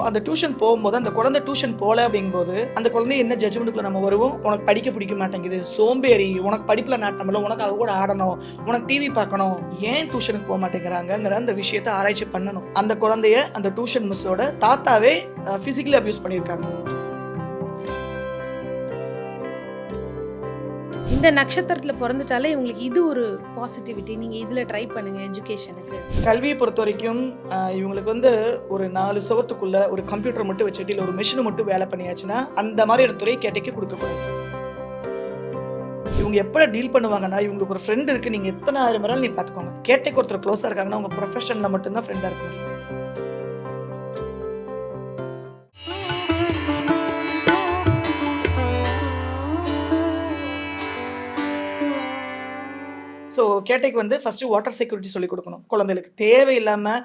அந்த டியூஷன் போகும்போது அந்த குழந்தை டியூஷன் போகல அப்படிங்கும்போது அந்த குழந்தை என்ன ஜட்ஜ்மெண்ட்டுக்குள்ள நம்ம வருவோம்? உனக்கு படிக்க பிடிக்க மாட்டேங்குது. சோம்பேறி. உனக்கு படிப்புல நாட்டம் இல்லை. உனக்கு அவ கூட ஆடணும். உனக்கு டிவி பார்க்கணும். ஏன் டியூஷனுக்கு போக மாட்டேங்கிறாங்கிற அந்த விஷயத்த ஆராய்ச்சி பண்ணணும். அந்த குழந்தைய அந்த டியூஷன் மிஸ்ஸோட தாத்தாவே பிசிக்கலி அபியூஸ் பண்ணியிருக்காங்க. இந்த நட்சத்திரத்தில் பிறந்துட்டாலே உங்களுக்கு இது ஒரு பாசிட்டிவிட்டி நீங்கள் இதில் ட்ரை பண்ணுங்கள் எஜுகேஷனுக்கு கல்வியை பொறுத்த வரைக்கும் இவங்களுக்கு வந்து ஒரு நாலு சுவத்துக்குள்ள ஒரு கம்ப்யூட்டர் மட்டும் வச்சுட்டு இல்லை ஒரு மிஷினை மட்டும் வேலை பண்ணியாச்சுன்னா அந்த மாதிரியான துறை கேட்டைக்கு கொடுக்கக்கூடாது இவங்க எப்படி டீல் பண்ணுவாங்கன்னா இவங்களுக்கு ஒரு ஃப்ரெண்ட் இருக்குது நீங்கள் எத்தனை ஆயிரம் பேராலும் நீ பார்த்துக்கோங்க. கேட்டைக்கு ஒருத்தர் க்ளோஸாக இருக்காங்கன்னா உங்கள் ப்ரொஃபஷனில் மட்டும்தான் ஃப்ரெண்டாக இருக்க முடியும். கேட்டைக்கு வந்து ஃபர்ஸ்ட் வாட்டர் செக்யூரிட்டி சொல்லி கொடுக்கணும். குழந்தைகளுக்கு தேவையில்லாமல்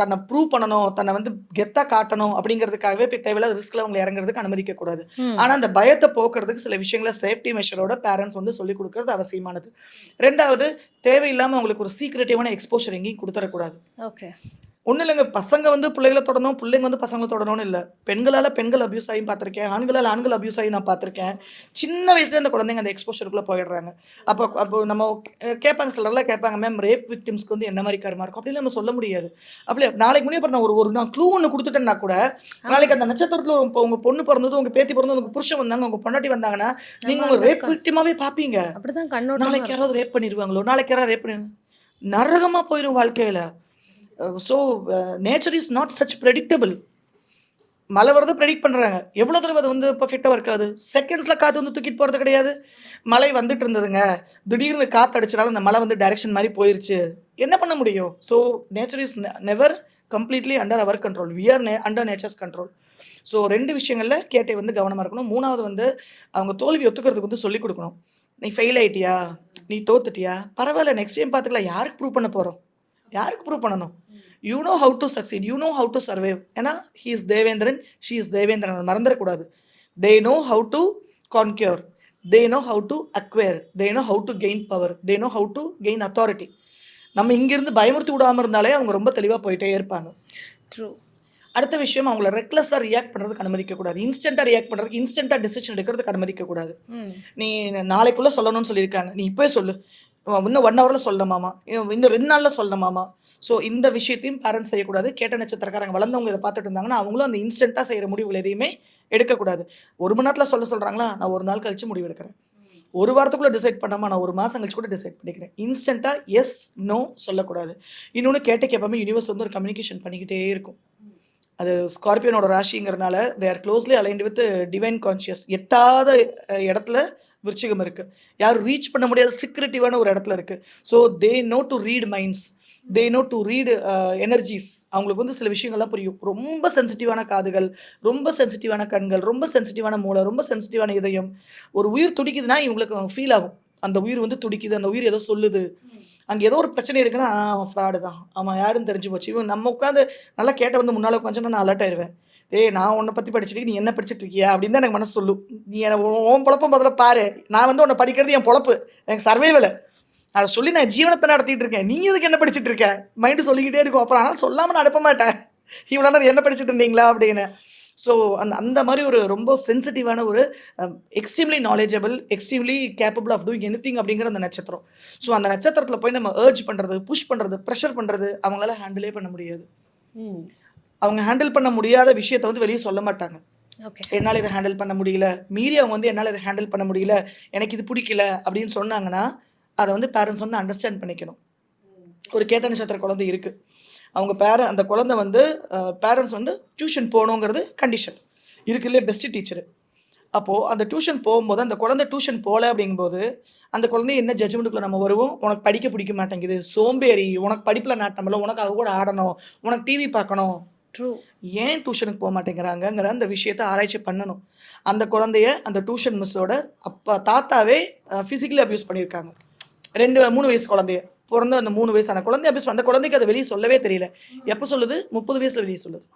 தன்னை ப்ரூவ் பண்ணணும் தன்னை வந்து கெத்தாக காட்டணும் அப்படிங்கிறதுக்காகவே இப்போ தேவையில்லாத ரிஸ்கில் அவங்க இறங்குறதுக்கு அனுமதிக்கக்கூடாது ஆனால் அந்த பயத்தை போக்குறதுக்கு சில விஷயங்களை சேஃப்டி மெஷரோட பேரண்ட்ஸ் வந்து சொல்லிக் கொடுக்கறது அவசியமானது. ரெண்டாவது தேவையில்லாமல் அவங்களுக்கு ஒரு சீக்ரெட்டிவான எக்ஸ்போஷர் எங்கேயும் கொடுத்துடக்கூடாது ஓகே ஒன்றும் இல்லைங்க. பசங்க வந்து பிள்ளைகளை தொடணும் பிள்ளைங்க வந்து பசங்களை தொடணும்னு இல்லை. பெண்களால் பெண்கள் அபியூஸ் ஆகி பார்த்துருக்கேன். ஆண்களால் ஆண்கள் அபியூஸ் ஆகி நான் பார்த்துருக்கேன். சின்ன வயசுல அந்த குழந்தைங்க அந்த எக்ஸ்போஷருக்குள்ளே போயிடுறாங்க. அப்போ அப்போ நம்ம கே- கேட்பாங்க சிலர்லாம் கேட்பாங்க மேம் ரேப் விக்டிம்ஸ்க்கு வந்து என்ன மாதிரி கருமா இருக்கும்? அப்படின்னு நம்ம சொல்ல முடியாது. அப்படி நாளைக்கு முன்னே நான் ஒரு ஒரு நான் க்ளூ ஒன்று கொடுத்துட்டேன்னா கூட நாளைக்கு அந்த நட்சத்திரத்தில் உங்கள் பொண்ணு பிறந்தது உங்கள் பேத்தி பிறந்தது உங்கள் புருஷன் வந்தாங்க உங்கள் பொண்டாட்டி வந்தாங்கன்னா நீங்கள் உங்கள் ரேப் விக்டிமாவே பார்ப்பீங்க. அப்படிதான் கண்ணோட்டம் நாளைக்கு யாராவது ரேப் பண்ணிடுவாங்களோ? நாளைக்கு யாராவது ரேப் பண்ணி நரகமாக போயிடும் வாழ்க்கையில். So nature is not such predictable மழை வரது ப்ரெடிக்ட் பண்ணுறாங்க எவ்வளோ தடவை அது வந்து பர்ஃபெக்டாக இருக்காது செகண்ட்ஸில் காற்று வந்து தூக்கிட்டு போகிறது கிடையாது. மழை வந்துட்டு இருந்ததுங்க. திடீர்னு காற்று அடிச்சனால அந்த மழை வந்து டைரெக்ஷன் மாதிரி போயிருச்சு. என்ன பண்ண முடியும்? So nature is never completely under our control we are under nature's control so ரெண்டு விஷயங்களில் கேட்டை வந்து கவனமாக இருக்கணும். மூணாவது வந்து அவங்க தோல்வி ஒத்துக்கிறதுக்கு வந்து சொல்லிக் கொடுக்கணும். நீ ஃபெயில் ஆகிட்டியா நீ தோத்துட்டியா? பரவாயில்ல நெக்ஸ்ட் டைம் பார்த்துக்கலாம். யாருக்கு ப்ரூவ் பண்ண போகிறோம் யாருக்கு ப்ரூவ் பண்ணணும்? You know how to succeed you know how to survive ஏன்னா he is Devendran she is Devendran. அதை மறந்துடக்கூடாது. They know how to conquer they know how to acquire they know how to gain power they know how to gain authority நம்ம இங்கிருந்து பயமுறுத்தி விடாமல் இருந்தாலே அவங்க ரொம்ப தெளிவாக போயிட்டே இருப்பாங்க. ட்ரூ அடுத்த விஷயம் அவங்கள ரெக்லஸாக ரியாக்ட் பண்ணுறதுக்கு அனுமதிக்கக்கூடாது. இன்ஸ்டண்ட்டாக ரியாக்ட் பண்ணுறதுக்கு இன்ஸ்டண்ட்டாக டிசிஷன் எடுக்கிறதுக்கு அனுமதிக்கக்கூடாது. நீ நாளைக்குள்ளே சொல்லணும்னு சொல்லியிருக்காங்க. நீ இப்போயே சொல்லு. இன்னும் ஒன் ஹவரில் சொல்லணுமாமா இன்னும் இன்னும் ரெண்டு நாளில் சொல்லணுமாமா ஸோ இந்த விஷயத்தையும் பேரண்ட்ஸ் செய்யக்கூடாது. கேட்ட நட்சத்திரக்காரங்க வளர்ந்தவங்க இதை பார்த்துட்டு இருந்தாங்கன்னா அவங்களும் அந்த இன்ஸ்டண்ட்டாக செய்கிற முடிவுகள் எதையுமே எடுக்கக்கூடாது. ஒரு மணி நேரத்தில் சொல்ல சொல்கிறாங்களா நான் ஒரு நாள் கழித்து முடிவு எடுக்கிறேன். ஒரு வாரத்துக்குள்ளே டிசைட் பண்ணாமல் நான் ஒரு மாதம் கழிச்சு கூட டிசைட் பண்ணிக்கிறேன். இன்ஸ்டண்ட்டாக எஸ் நோ சொல்லக்கூடாது. இன்னொன்று கேட்ட கேட்பாமல் யூனிவர்ஸ் வந்து ஒரு கம்யூனிகேஷன் பண்ணிக்கிட்டே இருக்கும். அது ஸ்கார்பியனோட ராசிங்கிறனால they are closely aligned with divine conscious எட்டாத இடத்துல விருச்சிகம் இருக்குது யாரும் ரீச் பண்ண முடியாத. சீக்ரெட்டிவான ஒரு இடத்துல இருக்குது so they know to read minds they know to read energies அவங்களுக்கு வந்து சில விஷயங்கள்லாம் புரியும். ரொம்ப சென்சிட்டிவான காதுகள் ரொம்ப சென்சிட்டிவான கண்கள் ரொம்ப சென்சிட்டிவான மூளை ரொம்ப சென்சிட்டிவான இதயம். ஒரு உயிர் துடிக்குதுன்னா இவங்களுக்கு ஃபீல் ஆகும். அந்த உயிர் வந்து துடிக்குது அந்த உயிர் ஏதோ சொல்லுது. அங்கே ஏதோ ஒரு பிரச்சனை இருக்குன்னா அவன் ஃப்ராடு தான். அவன் யாருன்னு தெரிஞ்சு போச்சு. இவன் நம்ம உட்காந்து நல்லா கேட்ட வந்து முன்னால் உட்காந்துச்சுன்னா நான் அலர்ட் ஆயிடுவேன் ஏய் நான் உன்னை பற்றி படிச்சிட்டு நீ என்ன படிச்சிட்டு இருக்கியா அப்படின்னு தான் எனக்கு மனசு சொல்லும் நீ என்னை உன் பொழப்பும் பதில் பாரு. நான் வந்து உன்னை படிக்கிறது என் பொழப்பு. எனக்கு சர்வைவல் அதை சொல்லி நான் ஜீவனத்தை நடத்திட்டு இருக்கேன். நீ எதுக்கு என்ன படிச்சிட்டு இருக்க? மைண்டு சொல்லிக்கிட்டே இருக்கும். அப்புறம் ஆனால் சொல்லாமல் நான் அனுப்ப மாட்டேன். இவ்வளோ நேரம் என்ன படிச்சுட்டு இருந்தீங்களா? அப்படின்னு. ஸோ அந்த அந்த மாதிரி ஒரு ரொம்ப சென்சிட்டிவான ஒரு extremely knowledgeable extremely capable of doing anything அப்படிங்கிற அந்த நட்சத்திரம். ஸோ அந்த நட்சத்திரத்தில் போய் நம்ம ஏர்ஜ் பண்ணுறது புஷ் பண்ணுறது ப்ரெஷர் பண்ணுறது அவங்களால ஹேண்டிலே பண்ண முடியாது. அவங்க ஹேண்டில் பண்ண முடியாத விஷயத்தை வந்து வெளியே சொல்ல மாட்டாங்க. என்னால் இதை ஹேண்டில் பண்ண முடியல. மீறி அவங்க வந்து என்னால் இதை ஹேண்டில் பண்ண முடியல. எனக்கு இது பிடிக்கல அப்படின்னு சொன்னாங்கன்னா அதை வந்து பேரண்ட்ஸ் வந்து அண்டர்ஸ்டாண்ட் பண்ணிக்கணும். ஒரு கேட்ட நட்சத்திர குழந்தை இருக்குது அவங்க பேர அந்த குழந்தை வந்து பேரண்ட்ஸ் வந்து டியூஷன் போகணுங்கிறது கண்டிஷன் இருக்குல்லே பெஸ்ட் டீச்சரு அப்போது அந்த டியூஷன் போகும்போது அந்த குழந்தை டியூஷன் போகல அப்படிங்கும்போது அந்த குழந்தைய என்ன ஜட்ஜ்மெண்ட்டுக்குள்ள நம்ம வருவோம்? உனக்கு படிக்க பிடிக்க மாட்டேங்குது. சோம்பேறி உனக்கு படிப்பில் நாட்டம் இல்லை. உனக்கு அவ கூட ஆடணும். உனக்கு டிவி பார்க்கணும். ஏன் டியூஷனுக்கு போக மாட்டேங்கிறாங்கங்கிற அந்த விஷயத்த ஆராய்ச்சி பண்ணணும். அந்த குழந்தைய அந்த டியூஷன் மிஸ்ஸோட அப்பா தாத்தாவே ஃபிசிக்கலி அப்யூஸ் பண்ணியிருக்காங்க. ரெண்டு மூணு வயசு குழந்தைய. பிறந்த அந்த மூணு வயசான குழந்தை அப்யூஸ் அந்த குழந்தைக்கு அதை வெளியே சொல்லவே தெரியல. எப்போ சொல்லுது? முப்பது வயசில் வெளியே சொல்லுது.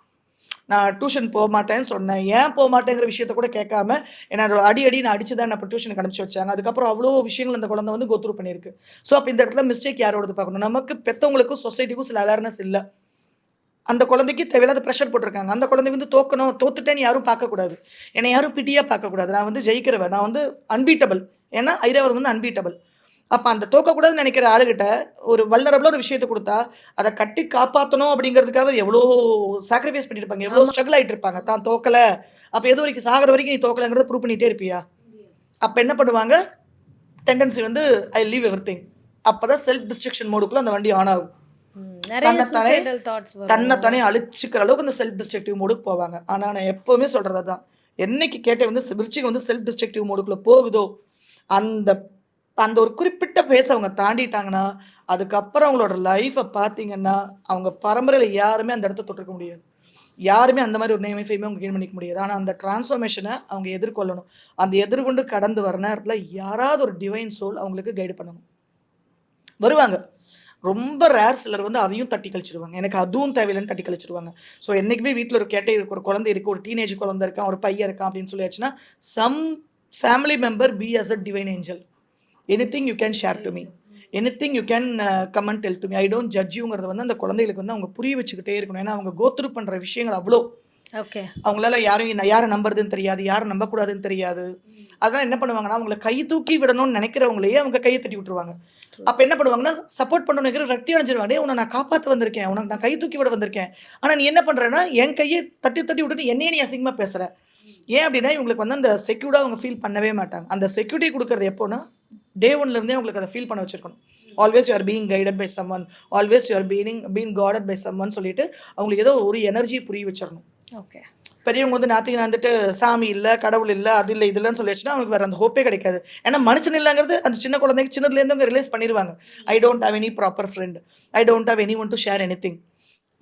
நான் டியூஷன் போக மாட்டேன்னு சொன்னேன். ஏன் போக மாட்டேங்கிற விஷயத்த கூட கேட்காம ஏன்னா அதோட அடி அடி நான் அடிச்சு தான் நான் டியூஷனுக்கு அனுப்பிச்சி வச்சாங்க. அதுக்கப்புறம் அவ்வளோ விஷயங்கள் அந்த குழந்தை வந்து கோத்ரூ பண்ணியிருக்கு. ஸோ அப்போ இந்த இடத்துல மிஸ்டேக் யாரோடது பார்க்கணும்? நமக்கு பெற்றவங்களுக்கும் சொசைட்டிக்கும் சில அவேர்னஸ் இல்லை. அந்த குழந்தைக்கு தேவையில்லாத ப்ரெஷர் போட்டிருக்காங்க. அந்த குழந்தை வந்து தோக்கணும் தோத்துட்டேன்னு யாரும் பார்க்கக்கூடாது. என்னை யாரும் பிட்டியாக பார்க்கக்கூடாது. நான் வந்து ஜெயிக்கிறவன். நான் வந்து அன்பீட்டபிள் ஏன்னா ஐராவதம் வந்து அன்பீட்டபிள் அப்போ அந்த தோக்கக்கூடாதுன்னு நினைக்கிற ஆளுகிட்ட ஒரு வல்னரபிளாக ஒரு விஷயத்தை கொடுத்தா அதை கட்டி காப்பாற்றணும் அப்படிங்கிறதுக்காக எவ்வளோ சாக்ரிஃபைஸ் பண்ணியிருப்பாங்க. எவ்வளோ ஸ்ட்ரகிள் ஆகிட்டு இருப்பாங்க தான் தோக்கலை. அப்போ எது வரைக்கும் சாகிற வரைக்கும் நீ தோக்கலைங்கிறத ப்ரூவ் பண்ணிகிட்டே இருப்பியா? அப்போ என்ன பண்ணுவாங்க? டெண்டன்சி வந்து ஐ லீவ் எவ்ரி திங் அப்போ தான் செல்ஃப் டிஸ்ட்ரக்ஷன் மோடுக்குள்ளே அந்த வண்டி ஆன் ஆகும். தன்னைத்தானே- தன்னைத்தானே அழிச்சிக்கிற அளவுக்கு அந்த செல்ஃப் டிஸ்ட்ரக்டிவ் மோடுக்கு போவாங்க. ஆனால் நான் எப்போவுமே சொல்கிறது தான் என்னைக்கு கேட்டே வந்து விருச்சிகம் வந்து செல்ஃப் டிஸ்ட்ரக்டிவ் மோடுக்குள்ளே போகுதோ அந்த அந்த ஒரு குறிப்பிட்ட ஃபேஸ் அவங்க தாண்டிட்டாங்கன்னா அதுக்கப்புறம் அவங்களோட லைஃப்பை பார்த்தீங்கன்னா அவங்க பரம்பரையில் யாருமே அந்த இடத்த தொட்டிருக்க முடியாது. யாருமே அந்த மாதிரி ஒரு நேமை ஃபேமே அவங்க கெயின் பண்ணிக்க முடியாது. ஆனால் அந்த டிரான்ஸ்ஃபர்மேஷனை அவங்க எதிர்கொள்ளணும். அந்த எதிர்கொண்டு கடந்து வர நேரத்தில் யாராவது ஒரு டிவைன் சோல் அவங்களுக்கு கைடு பண்ணணும். வருவாங்க. ரொம்ப ரேர் சிலர் வந்து அதையும் தட்டி கழிச்சிருவாங்க. எனக்கு அதுவும் தேவையில்லைன்னு தட்டி கழிச்சிருவாங்க. ஸோ என்றைக்குமே வீட்டில் ஒரு கேட்டை இருக்கு ஒரு குழந்தை இருக்குது ஒரு டீனேஜ் குழந்தை இருக்கான் ஒரு பையன் இருக்கான் அப்படின்னு சொல்லியாச்சுன்னா some family member be as a divine angel anything you can share to me anything you can comment tell to me I don't ஜட்ஜுங்கிறத வந்து அந்த குழந்தைகளுக்கு வந்து அவங்க புரிய வச்சுக்கிட்டே இருக்கணும். ஏன்னா அவங்க கோத்ரூ பண்ணுற விஷயங்கள் அவ்வளோ. அவங்களால யாரும் யாரை நம்புறதுன்னு தெரியாது யாரை நம்பக்கூடாதுன்னு தெரியாது. அதான் என்ன பண்ணுவாங்கன்னா அவங்கள கை தூக்கி விடணும்னு நினைக்கிறவங்களையே அவங்க கையை தட்டி விட்டுருவாங்க. அப்போ என்ன பண்ணுவாங்கன்னா சப்போர்ட் பண்ணணுங்கிற ரக்தி அடைஞ்சிருவாங்க. "டேய், உன்னை நான் காப்பாற்ற வந்திருக்கேன். உனக்கு நான் கை தூக்கி விட வந்திருக்கேன். ஆனால் நீ என்ன பண்ணுறேன்னா என் கையை தட்டி தட்டி விட்டுட்டு என்னையே நீ அசிங்கமாக பேசுகிற ஏன் அப்படின்னா இவங்களுக்கு வந்து அந்த செக்யூர்டாக அவங்க ஃபீல் பண்ணவே மாட்டாங்க. அந்த செக்யூரிட்டி கொடுக்கறது எப்போனா டே ஒன்லேருந்தே அவங்களுக்கு அதை ஃபீல் பண்ண வச்சிருக்கணும். Always you are being guided by someone always you are being been guided by someone சொல்லிட்டு அவங்களுக்கு ஏதோ ஒரு எனர்ஜி புரிய வச்சிடணும். ஓகே பெரியவங்க வந்து நாத்திகன் வந்துட்டு சாமி இல்லை கடவுள் இல்லை அது இல்லை இதுலன்னு சொல்லியாச்சுன்னா அவங்களுக்கு வேற அந்த ஹோப்பே கிடைக்காது. ஏன்னா மனுஷன் இல்லைங்கிறது அந்த சின்ன குழந்தைக்கு சின்னதுலேருந்து அவங்க ரிலைஸ் பண்ணிடுவாங்க. I don't have any proper friend I don't have anyone to share anything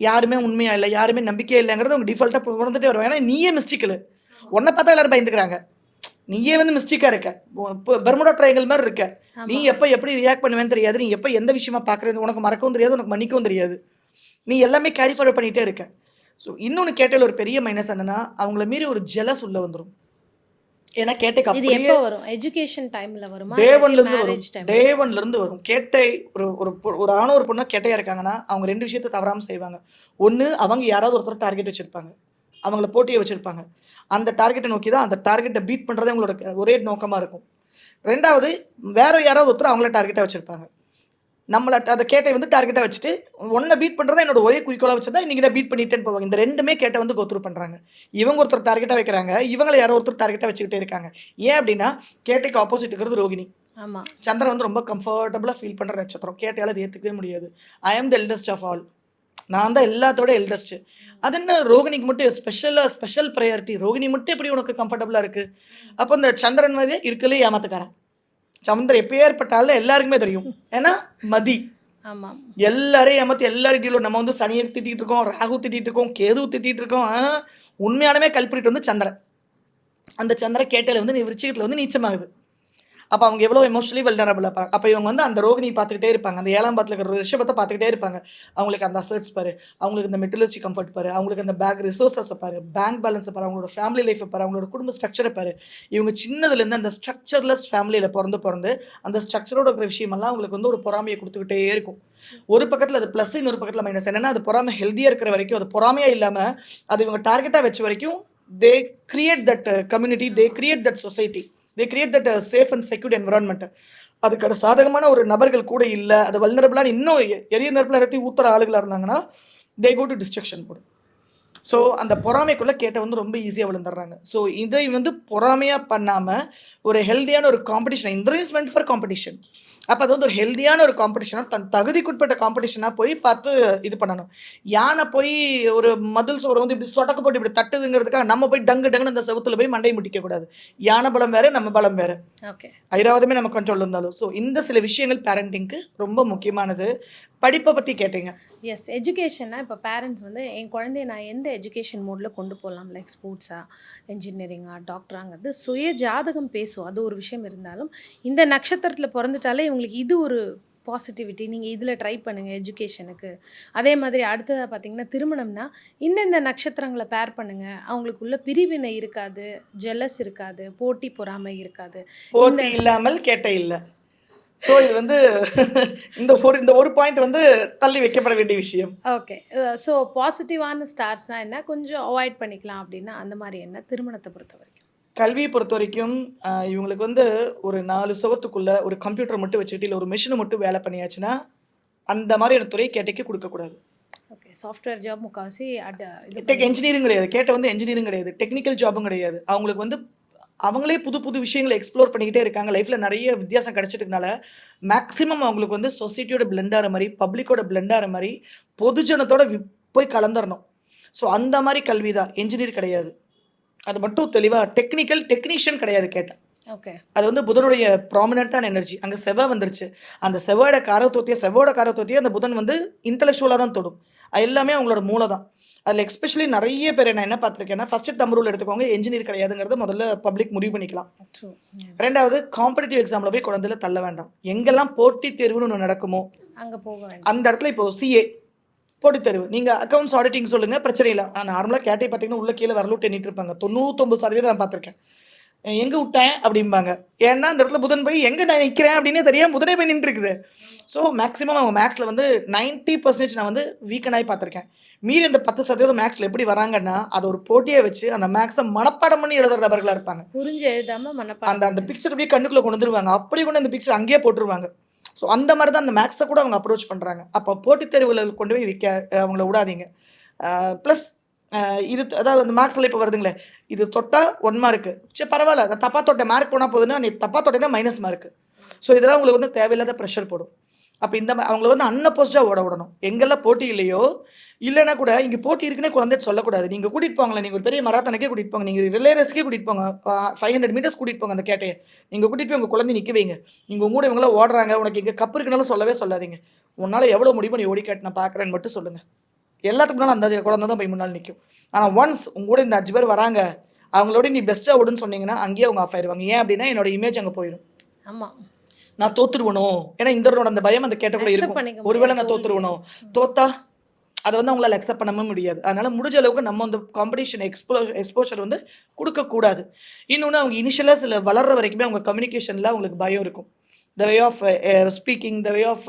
யாருமே உண்மையா இல்லை யாருமே நம்பிக்கையே இல்லைங்கிறது அவங்க டிஃபால்ட்டாக உணர்ந்துட்டே வருவாங்க. ஏன்னா நீயே மிஸ்டிக்கல் உன்னை பார்த்தா எல்லாரும் பயந்துக்கிறாங்க. நீயே வந்து மிஸ்டேக்காக இருக்க. பெர்முடா ட்ரையங்கள் மாதிரி இருக்க. நீ எப்போ எப்படி ரியாக்ட் பண்ணுவேன்னு தெரியாது. நீ எப்போ எந்த விஷயமா பார்க்குறது உனக்கு மறக்கவும் தெரியாது உனக்கு மன்னிக்கவும் தெரியாது. நீ எல்லாமே கேரி ஃபார்வர்ட் பண்ணிகிட்டே இருக்க. ஸோ இன்னொன்று கேட்டல ஒரு பெரிய மைனஸ் என்னன்னா அவங்கள மீறி ஒரு ஜெலஸ் உள்ள வந்துடும் ஏன்னா கேட்டைக்கு அப்படியே வரும்? எஜுகேஷன் டைம்ல வருமா? டே ஒன்ல இருந்து வரும். டே ஒன்ல இருந்து வரும். கேட்டை ஒரு ஒரு ஒரு ஆணோ ஒரு பொண்ணோ கேட்டையா இருக்காங்கன்னா அவங்க ரெண்டு விஷயத்தை தவறாம செய்வாங்க. ஒன்று அவங்க யாராவது ஒருத்தர் டார்கெட் வச்சிருப்பாங்க. அவங்கள போட்டியை வச்சிருப்பாங்க. அந்த டார்கெட்டை நோக்கி தான் அந்த டார்கெட்டை பீட் பண்றதே அவங்களோட ஒரே நோக்கமா இருக்கும். ரெண்டாவது வேற யாராவது ஒருத்தர் அவங்கள டார்கெட்டாக வச்சிருப்பாங்க. நம்மளை அதை கேட்டை வந்து டார்கெட்டாக வச்சுட்டு ஒன்றை பீட் பண்ணுறதா என்னோட ஒரே குறிக்கோளாக வச்சதா இன்றைக்கி நான் பீட் பண்ணிட்டேன்னு போவாங்க. இந்த ரெண்டுமே கேட்டை வந்து கோத்ரூ பண்ணுறாங்க இவங்க ஒருத்தர் டார்கெட்டாக வைக்கிறாங்க இவங்களை யாரோ ஒருத்தர் டார்கெட்டாக வச்சுக்கிட்டே இருக்காங்க. ஏன் அப்படின்னா கேட்டைக்கு ஆப்போசிட் இருக்கிறது ரோகிணி. ஆமா. சந்திரன் வந்து ரொம்ப கம்ஃபர்டபுளாக ஃபீல் பண்ணுற நட்சத்திரம். கேட்டையால் அது ஏற்றுக்கவே முடியாது. ஐ ஆம் த எல்டஸ்ட் ஆஃப் ஆல் நான் தான் எல்லாத்தோட எல்டஸ்ட் அது என்ன ரோகிணிக்கு மட்டும் ஸ்பெஷலாக ஸ்பெஷல் ப்ரையாரிட்டி ரோகிணி மட்டும் எப்படி உனக்கு கம்ஃபர்டபுளாக இருக்குது அப்போ இந்த சந்திரன் மாதிரி இருக்கலே ஏமாத்துக்காரன். சந்திரன் எப்பேற்பட்டாலும் எல்லாருக்குமே தெரியும். ஏன்னா மதி. ஆமா. எல்லாரையும் ஏமாத்தி எல்லாரும் டீலும் நம்ம வந்து சனியை திட்டிட்டு இருக்கோம் ராகு திட்டிட்டு இருக்கோம் கேது திட்டிட்டு இருக்கோம் உண்மையானமே கல்பிரிட்டு வந்து சந்திரன். அந்த சந்திர கேட்டையில வந்து நீ விருச்சிகத்தில் வந்து நீச்சமாகுது. அப்போ அவங்க எவ்வளோ எமோஷனலி வெல்னரபிள் இருப்பாங்க. அப்போ இவங்க வந்து அந்த ரோகிணி பார்த்துக்கிட்டே இருப்பாங்க. அந்த ஏழாம் பாத்தில் இருக்கிற ரிஷபத்தை பார்த்துக்கிட்டே இருப்பாங்க. அவங்களுக்கு அந்த அசர்ட்ஸ் பாரு அவங்களுக்கு இந்த மெட்டலிஸ்டி கம்ஃபர்ட் பாரு அவங்களுக்கு அந்த பேக் ரிசோர்ஸஸை பாரு பேங்க் பேலன்ஸை பாரு அவங்களோட ஃபேமிலி லைஃப்பை பாரு அவங்களோட குடும்ப ஸ்ட்ரக்சரை பாரு. இவங்க சின்னதுலேருந்து அந்த ஸ்ட்ரக்சர்லெஸ் ஃபேமிலியில் பிறந்து பிறந்து அந்த ஸ்ட்ரக்சரோட இருக்கிற விஷயமெல்லாம் அவங்களுக்கு வந்து ஒரு பொறாமையை கொடுத்துக்கிட்டே இருக்கும். ஒரு பக்கத்தில் அது ப்ளஸ் இன்னொரு பக்கத்தில் மைனஸ் என்னன்னா அது பொறாமை ஹெல்த்தியாக இருக்கிற வரைக்கும் அது பொறாமையாக இல்லாமல் அது இவங்க டார்கெட்டாக வச்ச வரைக்கும் they create that community they create that society they create that safe and secured environment அதுக்கான சாதகமான ஒரு நபர்கள் கூட இல்லை அது வல்னரபிளான இன்னும் எரிய நெருப்பில் இறத்தி ஊத்துற ஆளுகளாக இருந்தாங்கன்னா தே கோ டு டிஸ்ட்ரக்ஷன் போடும் ஸோ அந்த பொறாமைக்குள்ளே கேட்ட வந்து ரொம்ப ஈஸியாக விழுந்துடுறாங்க. ஸோ இதை வந்து பொறாமையாக பண்ணாமல் ஒரு ஹெல்தியான ஒரு காம்படிஷன் இன்வெஸ்ட்மெண்ட் ஃபார் காம்படிஷன் அப்போ அது வந்து ஒரு ஹெல்தியான ஒரு காம்படிஷனாக தன் தகுதிக்குட்பட்ட காம்படிஷனாக போய் பார்த்து இது பண்ணணும். யானை போய் ஒரு மதில் சோறை வந்து இப்படி சொடக்கு போட்டு இப்படி தட்டுதுங்கிறதுக்காக நம்ம போய் டங்கு டங்குன்னு அந்த செவுத்துல போய் மண்டையை முட்டிக்கக்கூடாது யானை பலம் வேறு நம்ம பலம் வேறு. ஓகே ஐராவதுமே நம்ம கண்ட்ரோல் இருந்தாலும். ஸோ இந்த சில விஷயங்கள் பேரண்டிங்க்கு ரொம்ப முக்கியமானது. படிப்பை பற்றி கேட்டீங்க. எஸ் எஜுகேஷன்னா இப்போ பேரண்ட்ஸ் வந்து என் குழந்தைய நான் எந்த எஜுகேஷன் மோடில் கொண்டு போகலாம் லைக் ஸ்போர்ட்ஸா இன்ஜினியரிங்கா டாக்டராங்கிறது சுய ஜாதகம் பேசும். அது ஒரு விஷயம் இருந்தாலும் இந்த நட்சத்திரத்தில் பிறந்துட்டாலே இவங்களுக்கு இது ஒரு பாசிட்டிவிட்டி நீங்கள் இதில் ட்ரை பண்ணுங்கள் எஜுகேஷனுக்கு அதே மாதிரி அடுத்ததாக பார்த்தீங்கன்னா திருமணம்னா இந்தந்த நட்சத்திரங்களை பேர் பண்ணுங்கள் அவங்களுக்குள்ள பிரிவினை இருக்காது ஜெலஸ் இருக்காது போட்டி பொறாமை இருக்காது. இல்லாமல் கேட்ட இல்லை. ஸோ இது வந்து இந்த ஒரு இந்த ஒரு பாயிண்ட் வந்து தள்ளி வைக்கப்பட வேண்டிய விஷயம். ஓகே ஸோ பாசிட்டிவான ஸ்டார்ஸ்னால் என்ன? கொஞ்சம் அவாய்ட் பண்ணிக்கலாம் அப்படின்னா அந்த மாதிரி என்ன? திருமணத்தை பொறுத்த வரைக்கும். கல்வியை பொறுத்த வரைக்கும் ஆஹ், இவங்களுக்கு வந்து ஒரு நாலு சுவத்துக்குள்ள ஒரு கம்ப்யூட்டர் மட்டும் வச்சுக்கிட்டு இல்லை ஒரு மிஷினை மட்டும் வேலை பண்ணியாச்சுன்னா அந்த மாதிரியான துறை கேட்டைக்கு கொடுக்கக்கூடாது ஓகே சாஃப்ட்வேர் ஜாப் முக்கால்வாசி அட் என்ஜினியரிங் கிடையாது. கேட்ட வந்து என்ஜினியரிங் கிடையாது. டெக்னிக்கல் ஜாபும் கிடையாது. அவங்களுக்கு வந்து அவங்களே புது புது விஷயங்களை எக்ஸ்ப்ளோர் பண்ணிக்கிட்டே இருக்காங்க. லைஃப்பில் நிறைய வித்தியாசம் கிடைச்சிட்டதுனால மேக்ஸிமம் அவங்களுக்கு வந்து சொசைட்டியோட blend ஆகிற மாதிரி பப்ளிக்கோட blend ஆகிற மாதிரி பொதுஜனத்தோட போய் கலந்துரணும். ஸோ அந்த மாதிரி கல்வி தான். என்ஜினியர் கிடையாது. அது மட்டும் தெளிவாக டெக்னிக்கல் டெக்னீஷியன் கிடையாது கேட்டேன் ஓகே அது வந்து புதனுடைய ப்ராமினெண்ட்டான எனர்ஜி அங்கே செவ்வாய் வந்துருச்சு. அந்த செவ்வாயோட காரத்துவத்தையே செவ்வாயோட காரத்துவத்தையே அந்த புதன் வந்து இன்டலெக்சுவலாக தான் தொடும். அது எல்லாமே அவங்களோட மூளை தான் அதில் எஸ்பெஷலி நிறைய பேர் நான் என்ன பார்த்துருக்கேன்னா ஃபஸ்ட்டு தம்பரூல் எடுத்துக்கோங்க என்ஜினியர் கிடையாதுங்கிறத முதல்ல பப்ளிக் முடிவு பண்ணிக்கலாம். ரெண்டாவது காம்படிட்டிவ் எக்ஸாமில் போய் குழந்தைல தள்ள வேண்டாம். எங்கெல்லாம் போட்டித் தேர்வுன்னு ஒன்று நடக்குமோ அங்கே போக அந்த இடத்துல இப்போ சிஏ போட்டித் தேர்வு. நீங்கள் அக்கௌண்ட்ஸ் ஆடிட்டிங் சொல்லுங்கள் பிரச்சனை இல்லை. நான் நார்மலாக கேட்டே பார்த்தீங்கன்னா உள்ள கீழே வரலும் எண்ணிட்டு இருப்பாங்க. தொண்ணூத்தொம்பது சதவீதம் நான் பார்த்துருக்கேன். எங்கே விட்டேன்? அப்படிம்பாங்க. ஏன்னா அந்த இடத்துல புதன் போய் எங்கே நான் நிற்கிறேன் அப்படின்னே தெரியாம புதனே போய் நின்று இருக்குது ஸோ மேக்ஸிமம் அவங்க மேக்ஸில் வந்து 90% பர்சன்டேஜ் நான் வந்து வீக்கனாகி பார்த்துருக்கேன். மீறி அந்த பத்து சதவீதம் மேக்ஸில் எப்படி வராங்கன்னா அதை ஒரு போட்டியை வச்சு அந்த மேக்ஸை மனப்பாடம் பண்ணி எழுதுற நபர்களாக இருப்பாங்க. புரிஞ்சு எழுதாம அந்த மனப்பாடம் அந்த பிக்சர் அப்படியே கண்ணுக்குள்ளே கொண்டு வந்துருவாங்க. அப்படியே கொண்டு அந்த பிக்சர் அங்கேயே போட்டுருவாங்க. ஸோ அந்த மாதிரி தான் அந்த மேக்ஸை கூட அவங்க அப்ரோச் பண்ணுறாங்க அப்போ போட்டித் தேர்வுகளில் கொண்டு போய் விற்க அவங்கள விடாதீங்க. ப்ளஸ் இது அதாவது அந்த மார்க்ஸில் இப்போ வருதுங்களே இது தொட்டால் ஒன் மார்க்கு சரி பரவாயில்ல நான் தப்பா தொட்ட மார்க் போனால் போதுன்னா நீ தப்பா தொட்டேன்னா மைனஸ் மார்க்கு ஸோ இதெல்லாம் உங்களுக்கு வந்து தேவையில்லாத ப்ரெஷர் போடும். அப்போ இந்த மா- அவங்கள வந்து அன்னப்போஸ்டாக ஓட விடணும். எங்கெல்லாம் போட்டி இல்லையோ இல்லைன்னா கூட இங்கே போட்டி இருக்குன்னே குழந்தை சொல்லக்கூடாது. நீங்கள் கூட்டிகிட்டு போங்களேன். நீங்கள் ஒரு பெரிய மராத்தானுக்கே கூட்டிகிட்டு போங்க. நீங்கள் ரிலே ரேஸ்க்கே கூட்டிகிட்டு போங்க. ஃபைவ் ஹண்ட்ரட் மீட்டர்ஸ் கூட்டிகிட்டு போங்க அந்த கேட்டையை. நீங்கள் கூட்டிகிட்டு போய் உங்கள் குழந்தை நிற்க வைங்க. நீங்கள் கூட இவங்களாம் ஓடுறாங்க. உனக்கு இங்கே கப்பு இருக்குனாலும் சொல்லவே சொல்லாதீங்க. உன்னால் எவ்வளோ முடியுமோ நீ ஓடி காட்டு நான் பார்க்குறேன்னு மட்டும் சொல்லுங்கள் எல்லாத்துக்கு முன்னாலும் அந்த குழந்தை தான் போய் முன்னால் நிற்கும் ஆனால் ஒன்ஸ் உங்க கூட இந்த அஞ்சு பேர் வராங்க அவங்களோட நீ பெஸ்ட்டாக ஓடுன்னு சொன்னீங்கன்னா அங்கேயே அவங்க ஆஃப் ஆயிடுவாங்க ஏன் அப்படின்னா என்னோட இமேஜ் அங்கே போயிடும் ஆமா. நான் தோத்துருவனோ ஏன்னா இந்தவரோட அந்த பயம் அந்த கேட்டக்குள்ள இருக்கும். ஒருவேளை நான் தோத்துருவனோ தோத்தா அதை வந்து அவங்களால அக்செப்ட் பண்ணவே முடியாது. அதனால முடிஞ்ச அளவுக்கு நம்ம அந்த காம்படிஷன் எக்ஸ்போ எக்ஸ்போஷர் வந்து கொடுக்கக்கூடாது. இன்னொன்று அவங்க இனிஷியலாக சில வளர்ற வரைக்குமே அவங்க கம்யூனிகேஷனில் அவங்களுக்கு பயம் இருக்கும். The way of speaking the way of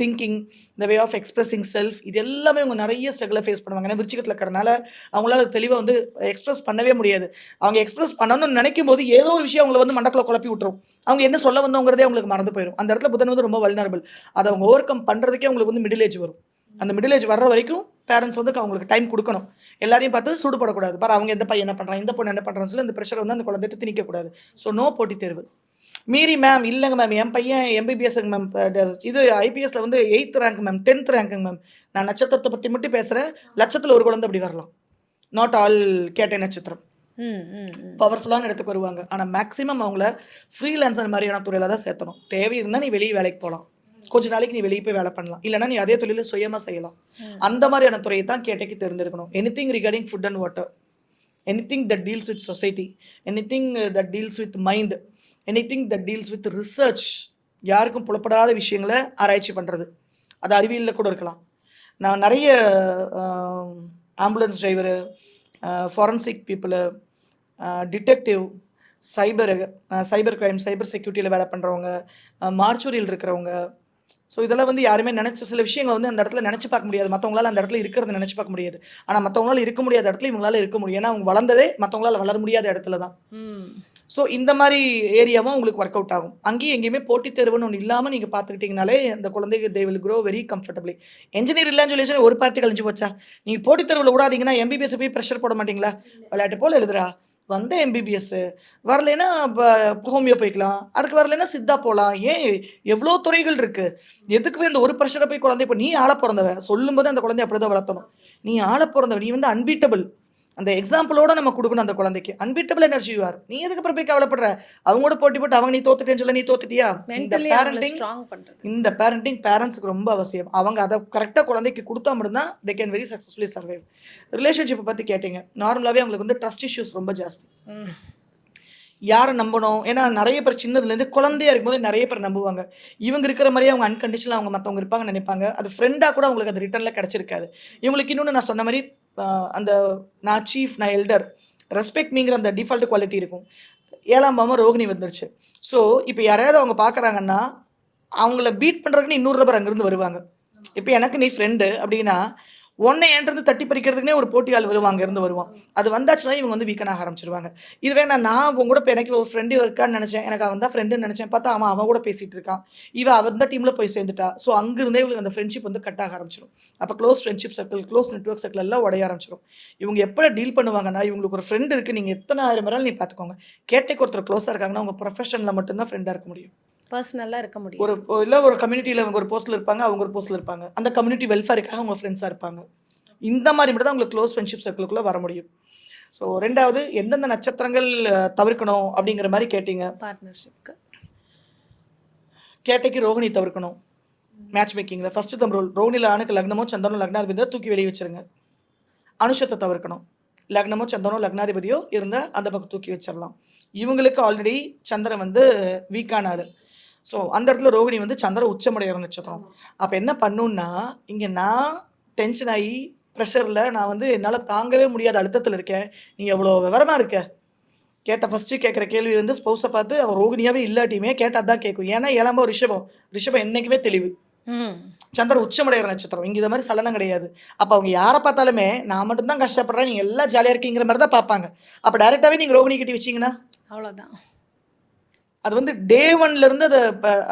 thinking the way of expressing self இது எல்லாமே அவங்க நிறைய ஸ்ட்ரகிளை ஃபேஸ் பண்ணுவாங்க. ஏன்னா விருச்சிகத்தில் இருக்கிறனால அவங்களால தெளிவாக வந்து எக்ஸ்பிரஸ் பண்ணவே முடியாது. அவங்க எக்ஸ்பிரஸ் பண்ணணும்னு நினைக்கும் போது ஏதோ ஒரு விஷயம் அவங்கள வந்து மண்டக்கில் குழப்பி விட்டுரும். அவங்க என்ன சொல்ல வந்தவங்கிறதே அவங்களுக்கு மறந்து போயிடும் அந்த இடத்துல புதன் வந்து ரொம்ப வல்னரபிள் அதை அவங்க ஓவர் கம் பண்ணுறதுக்கே அவங்களுக்கு வந்து மிடில் ஏஜ் வரும். அந்த மிடில் ஏஜ் வர்ற வரைக்கும் பேரண்ட்ஸ் வந்து அவங்களுக்கு டைம் கொடுக்கணும். எல்லாரையும் பார்த்து சூடுபடக்கூடாது பாரு அவங்க எந்த பையன் என்ன பண்ணுறான் இந்த பொண்ணு என்ன பண்ணுறான்னு சொல்லி அந்த ப்ரெஷர் வந்து அந்த குழந்தைகிட்ட திணிக்கக்கூடாது. ஸோ நோ போட்டித் தேர்வு. மீறி மேம் இல்லைங்க மேம் என் பையன் எம்பிபிஎஸ்ங்க மேம் இது ஐபிஎஸ்ல வந்து எயித் ரேங்க் மேம் டென்த் ரேங்க்குங்க மேம் நான் நட்சத்திரத்தை பற்றி மட்டும் பேசுகிறேன் லட்சத்தில் ஒரு குழந்தை அப்படி வரலாம். நாட் ஆல் கேட்டை நட்சத்திரம். பவர்ஃபுல்லான இடத்துக்கு வருவாங்க. ஆனால் மேக்ஸிமம் அவங்கள ஃப்ரீலான்சர் மாதிரியான துறையில் தான் சேர்த்தணும். தேவை இருந்தால் நீ வெளியே வேலைக்கு போகலாம் கொஞ்ச நாளைக்கு நீ வெளியே போய் வேலை பண்ணலாம். இல்லைன்னா நீ அதே தொழில சுயமாக செய்யலாம். அந்த மாதிரியான துறையை தான் கேட்டைக்கு தேர்ந்தெடுக்கணும். Anything regarding food and water anything that deals with society anything that deals with mind anything that deals with research யாருக்கும் புலப்படாத விஷயங்களை ஆராய்ச்சி பண்ணுறது அது அறிவியலில் கூட இருக்கலாம். நான் நிறைய ambulance driver forensic people detective cyber cyber crime cyber செக்யூரிட்டியில் வேலை பண்ணுறவங்க மார்ச்சூரியில் இருக்கிறவங்க. ஸோ இதெல்லாம் வந்து யாருமே நினச்ச சில விஷயங்களை வந்து அந்த இடத்துல நினச்சி பார்க்க முடியாது. மற்றவங்களால அந்த இடத்துல இருக்கிறத நினச்சி பார்க்க முடியாது. ஆனால் மற்றவங்களால இருக்க முடியாத இடத்துல இவங்களால இருக்க முடியும். ஏன்னா அவங்க வளர்ந்ததே மற்றவங்களால வளர முடியாத இடத்துல தான். ஸோ இந்த மாதிரி ஏரியாவும் உங்களுக்கு ஒர்க் அவுட் ஆகும். அங்கேயும் எங்கேயுமே போட்டித் தேர்வுன்னு ஒன்று இல்லாமல் நீங்கள் பார்த்துக்கிட்டிங்கனாலே அந்த குழந்தைக்கு they will grow very comfortably engineer இல்லைன்னு சொல்லி சொல்லி ஒரு பார்ட்டி கழிஞ்சு போச்சா? நீங்கள் போட்டித் தேர்வில் விடாதீங்கன்னா எம்பிபிஎஸ் போய் ப்ரெஷர் போட மாட்டிங்களா? விளையாட்டு போல் எழுதுறா. வந்த எம்பிபிஎஸ் வரலைன்னா ஹோமியோ போய்க்கலாம். அதுக்கு வரலைன்னா சித்தா போகலாம் ஏன்? எவ்வளோ துறைகள் இருக்குது எதுக்குமே இந்த ஒரு ப்ரெஷரை போய் குழந்தை இப்போ நீ ஆள பிறந்தவ. சொல்லும்போது அந்த குழந்தைய அப்படி தான் வளர்த்தணும். நீ ஆள பிறந்தவ. நீ வந்து அன்பீட்டபிள் அந்த எக்ஸாம்பிளோட நம்ம கொடுக்கணும் அந்த குழந்தைக்கு. அன்பீட்டபிள் எனர்ஜி யூஆர் நீ எதுக்கு அப்புறம் போய் கவலைப்படுற? அவங்களோட போட்டி போட்டு அவங்க நீ தோத்துட்டேன்னு சொல்ல நீ தோத்துட்டியா? இந்த பேரண்டிங் இந்த பேரண்டிங் பேரண்ட்ஸுக்கு ரொம்ப அவசியம். அவங்க அதை கரெக்டாக குழந்தைக்கு கொடுத்தா மட்டும்தான் they can very successfully survive ரிலேஷன்ஷிப்பை பற்றி கேட்டீங்க. நார்மலாகவே அவங்களுக்கு வந்து ட்ரஸ்ட் இஷ்யூஸ் ரொம்ப ஜாஸ்தி. யாரை நம்பணும்? ஏன்னா நிறைய பேர் சின்னதுலேருந்து குழந்தையா இருக்கும்போது நிறைய பேர் நம்புவாங்க. இவங்க இருக்கிற மாதிரியே அவங்க அன்கண்டிஷனலாக அவங்க மற்றவங்க இருப்பாங்கன்னு நினைப்பாங்க. அது ஃப்ரெண்டாக கூட அவங்களுக்கு அது ரிட்டர்னில் கிடச்சிருக்காது. இவங்களுக்கு இன்னொன்று நான் சொன்ன மாதிரி அந்த நான் சீஃப் நான் எல்டர் ரெஸ்பெக்ட் மீங்கிற அந்த டிஃபால்ட் குவாலிட்டி இருக்கும். ஏழாம் பாவம் ரோகிணி வந்துருச்சு. ஸோ இப்போ யாரையாவது அவங்க பார்க்குறாங்கன்னா அவங்கள பீட் பண்ணுறதுக்குன்னு இன்னொரு நபர் அங்கேருந்து வருவாங்க. இப்போ எனக்கு நீ ஃப்ரெண்டு அப்படின்னா உன்னை என்கிட்ட தட்டி பறிக்கிறதுக்குனே ஒரு போட்டியால் வருவாங்க இருந்து வருவான். அது வந்தாச்சுன்னா இவங்க வந்து வீக்கனாக ஆரம்பிச்சிருவாங்க. இதுவே நான் நான் உங்க கூட இப்போ எனக்கு ஒரு ஃப்ரெண்டு இருக்கான்னு நினச்சேன். எனக்கு அவன் தான் ஃப்ரெண்டுன்னு நினச்சேன். பார்த்தா அவன் அவன் கூட பேசிகிட்டு இருக்கான். இவன் அவன் தான் டீமில் போய் சேர்ந்துட்டா. ஸோ அங்கிருந்தே இவங்களுக்கு அந்த ஃப்ரெண்ட்ஷிப் வந்து கட் ஆக ஆரம்பிச்சிடும் அப்போ close friendship circle close network circle எல்லாம் உடைய ஆரம்பிச்சிடும் இவங்க எப்படி டீல் பண்ணுவாங்கன்னா இவங்களுக்கு ஒரு ஃப்ரெண்டு இருக்குது நீங்கள் எத்தனை ஆயிரம் பேராலும் நீ பார்த்துக்கோங்க. கேட்டைக்கு ஒருத்தர் க்ளோஸாக இருக்காங்கன்னா உங்கள் ப்ரொஃபஷனில் மட்டும்தான் ஃப்ரெண்டாக இருக்க முடியும். பர்சனலாக இருக்க முடியும். ஒரு இல்லை ஒரு கம்யூனிட்டியில் அவங்க ஒரு போஸ்ட்டில் இருப்பாங்க அவங்க ஒரு போஸ்ட்டில் இருப்பாங்க. அந்த கம்யூனிட்டி வெல்ஃபேருக்காக அவங்க ஃப்ரெண்ட்ஸாக இருப்பாங்க. இந்த மாதிரி மட்டும் தான் உங்களுக்கு க்ளோஸ் ஃப்ரெண்ட்ஷிப் சர்க்கிளுக்குள்ளே வர முடியும். ஸோ ரெண்டாவது எந்தெந்த நட்சத்திரங்கள் தவிர்க்கணும் அப்படிங்கிற மாதிரி கேட்டீங்க. பார்ட்னர்ஷிப்க்கு கேட்டைக்கு ரோகிணி தவிர்க்கணும். மேட்ச் மேக்கிங்கில் ஃபஸ்ட்டு தம் ரோல் ரோகிணியில் ஆணுக்கு லக்னமோ சந்தனோ லக்னாதிபதியோ தூக்கி வெளியே வச்சிருங்க. அனுஷத்தை தவிர்க்கணும். லக்னமோ சந்தனோ லக்னாதிபதியோ இருந்தால் அந்த பக்கம் தூக்கி வச்சிடலாம் இவங்களுக்கு ஆல்ரெடி சந்திரன் வந்து வீக்கான ஆள் ஸோ அந்த இடத்துல ரோகிணி வந்து சந்திரன் உச்சமடைகிற நட்சத்திரம் அப்போ என்ன பண்ணுன்னா இங்கே நான் டென்ஷன் ஆகி ப்ரெஷரில் நான் வந்து என்னால் தாங்கவே முடியாத அழுத்தத்தில் இருக்கேன். நீ எவ்வளோ விவரமாக இருக்க? கேட்ட ஃபஸ்ட்டு கேட்குற கேள்வி வந்து ஸ்பௌஸை பார்த்து அவன் ரோகிணியாவே இல்லாட்டியுமே கேட்டால் தான் கேட்கும் ஏன்னா ஏழாம ரிஷபம். ரிஷபம் என்றைக்குமே தெளிவு. ம். சந்திரன் உச்சமடைகிற நட்சத்திரம் இங்கே இது மாதிரி சலனம் கிடையாது. அப்போ அவங்க யாரை பார்த்தாலுமே நான் மட்டும்தான் கஷ்டப்படுறேன் நீங்கள் எல்லாம் ஜாலியாக இருக்கீங்கிற மாதிரி தான் பார்ப்பாங்க. அப்போ டேரெக்டாகவே நீங்கள் ரோகிணி கிட்டி வச்சிங்கன்னா? அவ்வளோதான் அது வந்து டே ஒன்லேருந்து அது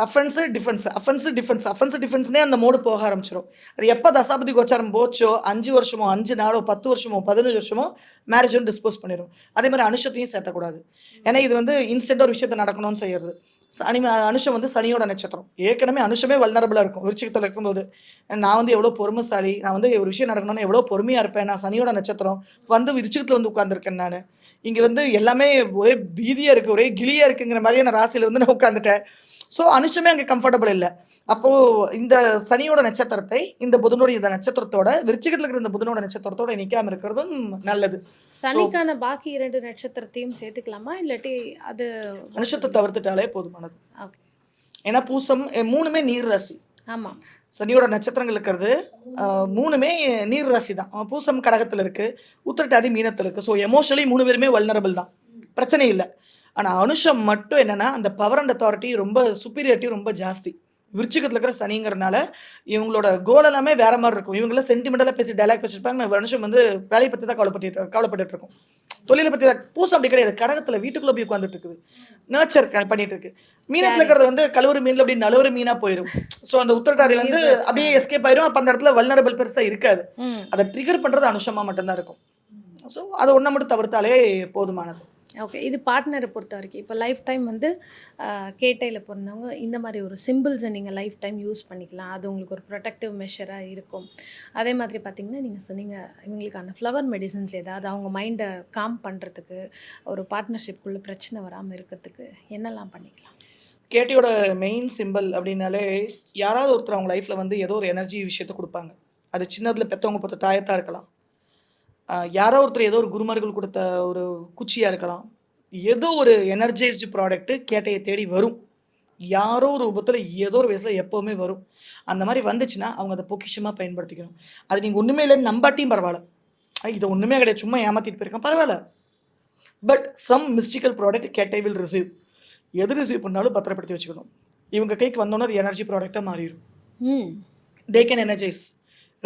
offence defence offence defence offence டிஃபென்ஸ்னே அந்த மோடு போக ஆரம்பிச்சிடும் அது எப்போ தசாபதி கோச்சாரம் போச்சோ அஞ்சு வருஷமோ அஞ்சு நாளோ பத்து வருஷமோ பதினஞ்சு வருஷமோ மேரேஜ் வந்து டிஸ்போஸ் பண்ணிடும் அதே மாதிரி அனுஷத்தையும் சேர்த்தக்கூடாது. ஏன்னா இது வந்து இன்ஸ்டன்ட் ஒரு விஷயத்தை நடக்கணும்னு செய்யறது. சனி அனுஷம் வந்து சனியோட நட்சத்திரம். ஏற்கனவே அனுஷமே வல்னரபுளாக இருக்கும். விருச்சிகத்தில் இருக்கும்போது. நான் வந்து எவ்வளோ பொறுமைசாலி நான் வந்து ஒரு விஷயம் நடக்கணும்னு எவ்வளோ பொறுமையாக இருப்பேன் நான் சனியோட நட்சத்திரம் வந்து விருச்சிகத்தில் வந்து உட்காந்துருக்கேன் நான். இங்கே வந்து எல்லாமே ஒரே பீதியாக இருக்குது ஒரே கிளியாக இருக்குங்கிற மாதிரியான ராசியில் வந்து நான் உட்காந்துட்டேன் ஸோ அனுஷமே அங்கே கம்ஃபர்டபுள் இல்லை. அப்போது இந்த சனியோட நட்சத்திரத்தை இந்த புதனுடைய இந்த நட்சத்திரத்தோட விருச்சிகத்தில் இருக்கிற இந்த புதனோட நட்சத்திரத்தோட நிற்காம இருக்கிறதும் நல்லது. சனிக்கான பாக்கி இரண்டு நட்சத்திரத்தையும் சேர்த்துக்கலாமா? இல்லாட்டி அது அனுஷத்தை தவிர்த்துட்டாலே போதுமானது. ஓகே ஏன்னா பூசம் மூணுமே நீர் ராசி ஆமாம் சனியோட நட்சத்திரங்கள் இருக்கிறது. மூணுமே நீர் ராசி தான். பூசம் கடகத்தில் இருக்குது உத்திரட்டாதி மீனத்தில் இருக்குது ஸோ எமோஷனலி மூணு பேருமே வல்னரபிள் தான். பிரச்சனை இல்லை. ஆனால் அனுஷம் மட்டும் என்னென்னா அந்த பவர் அண்ட் அத்தாரிட்டி ரொம்ப சுப்பீரியாரிட்டி ரொம்ப ஜாஸ்தி. விருச்சிகத்தில் இருக்கிற சனிங்கிறனால இவங்களோட கோல் எல்லாமே வேற மாதிரி இருக்கும். இவங்களாம் சென்டிமெண்டலாக பேசி டைலாக் பேசியிருப்பாங்க. நான் வருஷம் வந்து வேலையை பற்றி தான் கவலைப்பட்டு கவலைப்பட்டுட்டு இருக்கும். தொழிலை பற்றி பூசம் அப்படி கிடையாது. கடகத்தில் வீட்டுக்குள்ளே போய் உட்காந்துட்டு இருக்குது. நர்ச்சர் பண்ணிட்டு இருக்கு. மீனத்தில் இருக்கிறது வந்து கழுவுறு மீனில் அப்படி நழுவுற மீனாக போயிடும் ஸோ அந்த உத்திரட்டாதி வந்து அப்படியே எஸ்கேப் ஆயிரும். அப்போ அந்த இடத்துல வல்னரபிள் பெருசாக இருக்காது. அதை ட்ரிகர் பண்ணுறது அனுஷமாக மட்டும்தான் இருக்கும். ஸோ அதை ஒன்றை மட்டும் தவிர்த்தாலே போதுமானது. ஓகே இது பார்ட்னரை பொறுத்த வரைக்கும். இப்போ லைஃப் டைம் வந்து கேட்டையில் பிறந்தவங்க இந்த மாதிரி ஒரு சிம்பிள்ஸை நீங்கள் லைஃப் டைம் யூஸ் பண்ணிக்கலாம். அது உங்களுக்கு ஒரு ப்ரொடெக்டிவ் மெஷராக இருக்கும். அதே மாதிரி பார்த்தீங்கன்னா நீங்கள் சொன்னீங்க இவங்களுக்கான ஃப்ளவர் மெடிசன்ஸ் ஏதாவது அவங்க மைண்டை காம் பண்ணுறதுக்கு ஒரு பார்ட்னர்ஷிப்குள்ளே பிரச்சனை வராமல் இருக்கிறதுக்கு என்னெல்லாம் பண்ணிக்கலாம்? கேட்டியோட மெயின் சிம்பிள் அப்படின்னாலே யாராவது ஒருத்தர் அவங்க லைஃப்பில் வந்து ஏதோ ஒரு எனர்ஜி விஷயத்தை கொடுப்பாங்க. அது சின்னதில் பெற்றவங்க பொறுத்த தாயத்தாக இருக்கலாம். யாரோ ஒருத்தர் ஏதோ ஒரு குருமார்கள் கொடுத்த ஒரு குச்சியாக இருக்கலாம். ஏதோ ஒரு எனர்ஜைஸ்டு ப்ராடக்ட்டு கேட்டையை தேடி வரும். யாரோ ஒரு ரூபத்தில் ஏதோ ஒரு வயசில் எப்போவுமே வரும். அந்த மாதிரி வந்துச்சுன்னா அவங்க அதை பொக்கிஷமாக பயன்படுத்திக்கணும். அது நீங்கள் ஒன்றுமே இல்லைன்னு நம்பாட்டியும் பரவாயில்ல. இது ஒன்றுமே கிடையாது. சும்மா ஏமாத்திட்டு போயிருக்கேன். பரவாயில்ல. But some mystical product Kettai will receive எது ரிசீவ் பண்ணாலும் பத்திரப்படுத்தி வச்சுக்கணும். இவங்க கைக்கு வந்தோன்னே அது எனர்ஜி ப்ராடக்டாக மாறிடும் தே கேன் எனர்ஜைஸ்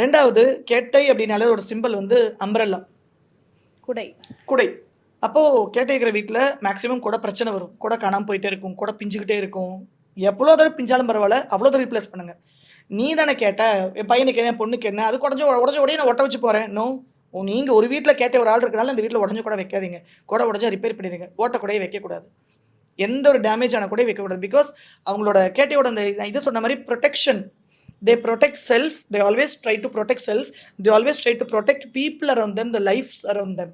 ரெண்டாவது கேட்டை அப்படின்னாலே ஒரு சிம்பிள் வந்து அம்பரல்லா குடை. குடை. அப்போது கேட்டை இருக்கிற வீட்டில் மேக்ஸிமம் கூட பிரச்சனை வரும். கூட காணாமல் போயிட்டே இருக்கும். கூட பிஞ்சுக்கிட்டே இருக்கும். எவ்வளோ தடவை பிஞ்சாலும் பரவாயில்ல அவ்வளோ தடவை ரீப்ளேஸ் பண்ணுங்க. நீ தானே கேட்ட என் பையனுக்கு என்ன பொண்ணுக்கு என்ன அது குடஞ்ச உடஞ்ச உடனே நான் ஒட்ட வச்சு போகிறேன் நோ நீங்கள் ஒரு வீட்டில் கேட்ட ஒரு ஆள் இருக்கனால இந்த வீட்டில் உடஞ்ச கூட வைக்காதீங்க. கூட உடஞ்சா ரிப்பேர் பண்ணிடுங்க. ஓட்ட கூடயே வைக்கக்கூடாது. எந்த ஒரு டேமேஜ் ஆன கூட வைக்கக்கூடாது. பிகாஸ் அவங்களோட கேட்டையோட அந்த இது சொன்ன மாதிரி protection they protect self they always try to protect self they always try to protect people around them the lifes around them.